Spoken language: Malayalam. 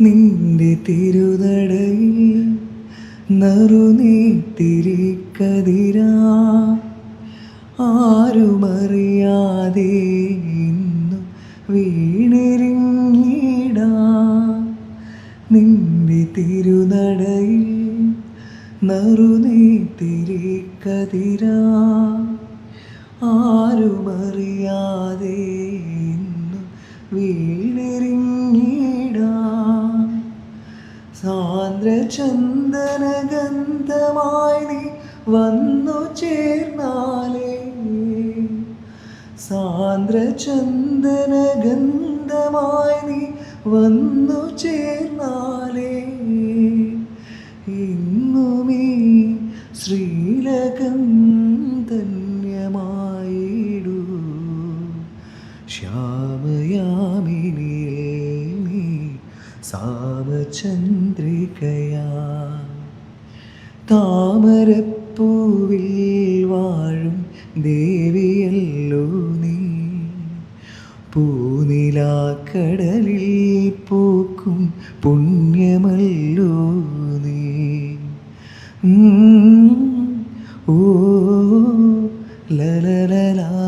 നിന്റെ തിരുനടയിൽ നറുനീട്ടിരിക്കതിരാ ആരുമറിയാതെ ഇന്നു വീണിരിങ്ങിടാ നിന്റെ തിരുനടയിൽ നറുനീട്ടിരിക്കതിരാ ആരുമറിയാതെ ഇന്നു വീണിരിങ്ങിടാ സാന്ദ്രചന്ദനഗന്ധമായി നീ വന്നു ചേർന്നാലേ. സാന്ദ്ര ചന്ദനഗന്ധമായി നീ വന്നു ചേർന്നാലേ. ഇന്നുമീ ശ്രീലകം ധന്യമായിടൂ. ശ്യാമയാമിനിയിൽ സാമചന്ദ്രികയാ താമരപ്പൂവിൽ വാഴും ദേവിയല്ലോ നീ പൂനിലാക്കടലിൽ പൂക്കും പുണ്യമല്ലോ നീ ഓ ലലലലാല